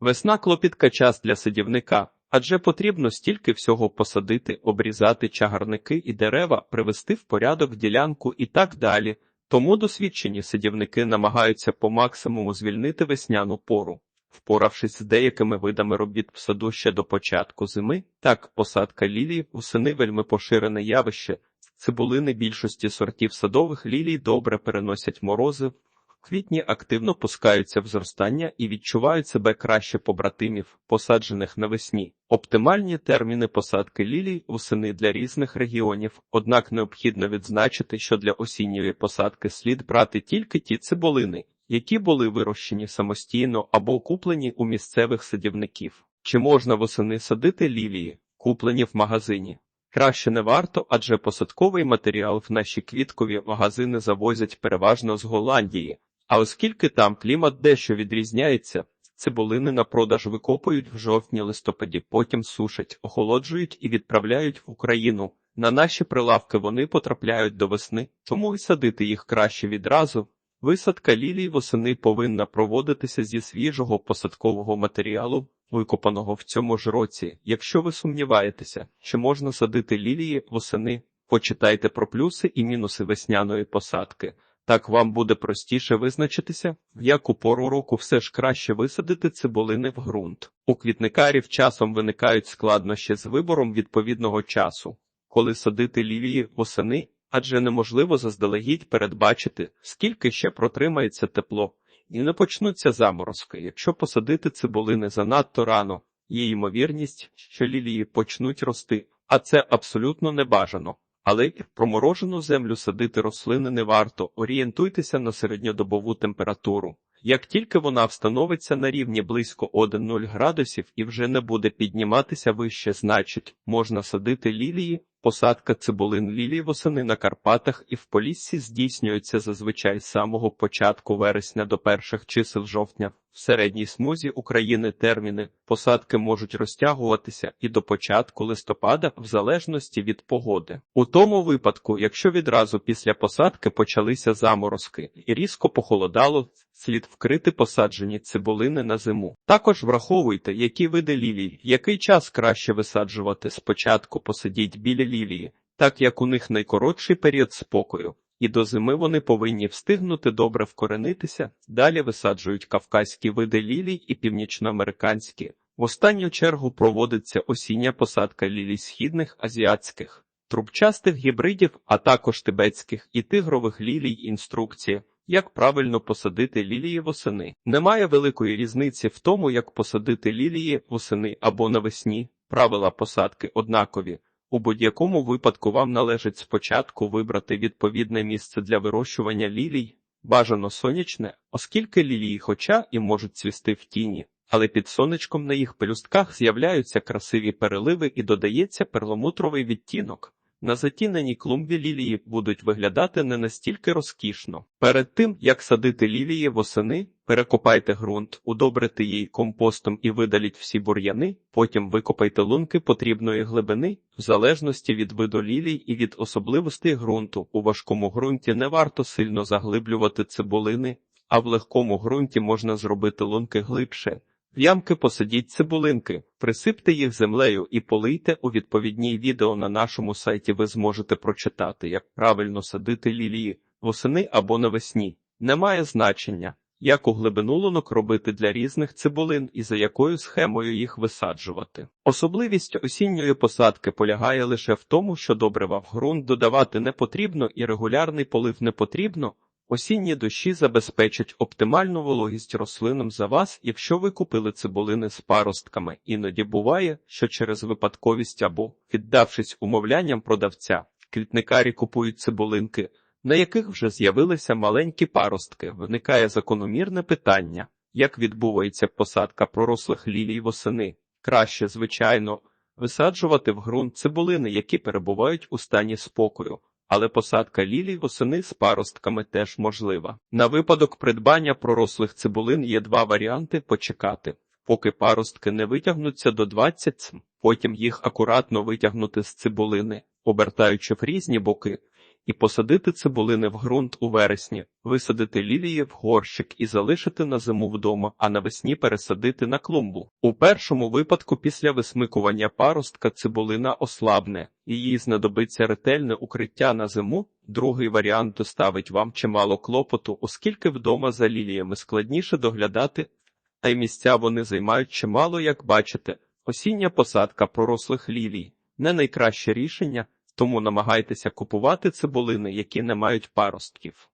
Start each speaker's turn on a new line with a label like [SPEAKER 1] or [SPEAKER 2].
[SPEAKER 1] Весна клопітка час для садівника, адже потрібно стільки всього посадити, обрізати чагарники і дерева, привести в порядок ділянку і так далі. Тому досвідчені садівники намагаються по максимуму звільнити весняну пору. Впоравшись з деякими видами робіт в саду ще до початку зими, так посадка лілій восени вельми поширене явище. Цибулини більшості сортів садових лілій добре переносять морози, квітні активно пускаються в зростання і відчувають себе краще побратимів, посаджених навесні. Оптимальні терміни посадки лілій восени для різних регіонів, однак необхідно відзначити, що для осінньої посадки слід брати тільки ті цибулини, які були вирощені самостійно або куплені у місцевих садівників. Чи можна восени садити лілії, куплені в магазині? Краще не варто, адже посадковий матеріал в наші квіткові магазини завозять переважно з Голландії. А оскільки там клімат дещо відрізняється, цибулини на продаж викопують в жовтні-листопаді, потім сушать, охолоджують і відправляють в Україну. На наші прилавки вони потрапляють до весни, тому і садити їх краще відразу. Висадка лілій восени повинна проводитися зі свіжого посадкового матеріалу, викопаного в цьому ж році. Якщо ви сумніваєтеся, чи можна садити лілії восени, почитайте про плюси і мінуси весняної посадки. Так вам буде простіше визначитися, в яку пору року все ж краще висадити цибулини в ґрунт. У квітникарів часом виникають складнощі з вибором відповідного часу, коли садити лілії восени, адже неможливо заздалегідь передбачити, скільки ще протримається тепло, і не почнуться заморозки. Якщо посадити цибулини занадто рано, є ймовірність, що лілії почнуть рости, а це абсолютно небажано. Але і в проморожену землю садити рослини не варто, орієнтуйтеся на середньодобову температуру. Як тільки вона встановиться на рівні близько 1-0 градусів і вже не буде підніматися вище, значить, можна садити лілії. Посадка цибулин лілій восени на Карпатах і в Поліссі здійснюється зазвичай з самого початку вересня до перших чисел жовтня. В середній смузі України терміни посадки можуть розтягуватися і до початку листопада в залежності від погоди. У тому випадку, якщо відразу після посадки почалися заморозки і різко похолодало, слід вкрити посаджені цибулини на зиму. Також враховуйте, які види лілій, який час краще висаджувати. Спочатку посадіть біля лілії, так як у них найкоротший період спокою. І до зими вони повинні встигнути добре вкоренитися. Далі висаджують кавказькі види лілій і північноамериканські. В останню чергу проводиться осіння посадка лілій східних азіатських, трубчастих гібридів, а також тибетських і тигрових лілій. Інструкція, як правильно посадити лілії восени. Немає великої різниці в тому, як посадити лілії восени або навесні. Правила посадки однакові. У будь-якому випадку вам належить спочатку вибрати відповідне місце для вирощування лілій, бажано сонячне, оскільки лілії хоча і можуть цвісти в тіні, але під сонечком на їх пелюстках з'являються красиві переливи і додається перламутровий відтінок. На затіненій клумбі лілії будуть виглядати не настільки розкішно. Перед тим, як садити лілії восени, перекопайте ґрунт, удобрите її компостом і видаліть всі бур'яни, потім викопайте лунки потрібної глибини, в залежності від виду лілій і від особливостей ґрунту. У важкому ґрунті не варто сильно заглиблювати цибулини, а в легкому ґрунті можна зробити лунки глибше. В ямки посадіть цибулинки, присипте їх землею і полийте у відповідній відео на нашому сайті. Ви зможете прочитати, як правильно садити лілії восени або навесні. Немає значення, яку глибину лунок робити для різних цибулин і за якою схемою їх висаджувати. Особливість осінньої посадки полягає лише в тому, що добрива в ґрунт додавати не потрібно і регулярний полив не потрібно. Осінні дощі забезпечать оптимальну вологість рослинам за вас, якщо ви купили цибулини з паростками. Іноді буває, що через випадковість або, віддавшись умовлянням продавця, квітникарі купують цибулинки, на яких вже з'явилися маленькі паростки. Виникає закономірне питання, як відбувається посадка пророслих лілій восени. Краще, звичайно, висаджувати в ґрунт цибулини, які перебувають у стані спокою але посадка лілій восени з паростками теж можлива. На випадок придбання пророслих цибулин є два варіанти почекати, поки паростки не витягнуться до 20 потім їх акуратно витягнути з цибулини, обертаючи в різні боки, і посадити цибулини в ґрунт у вересні, висадити лілії в горщик і залишити на зиму вдома, а навесні пересадити на клумбу. У першому випадку після висмикування паростка цибулина ослабне, і їй знадобиться ретельне укриття на зиму. Другий варіант доставить вам чимало клопоту, оскільки вдома за ліліями складніше доглядати, та й місця вони займають чимало, як бачите. Осіння посадка пророслих лілій не найкраще рішення, тому намагайтеся купувати цибулини, які не мають паростків.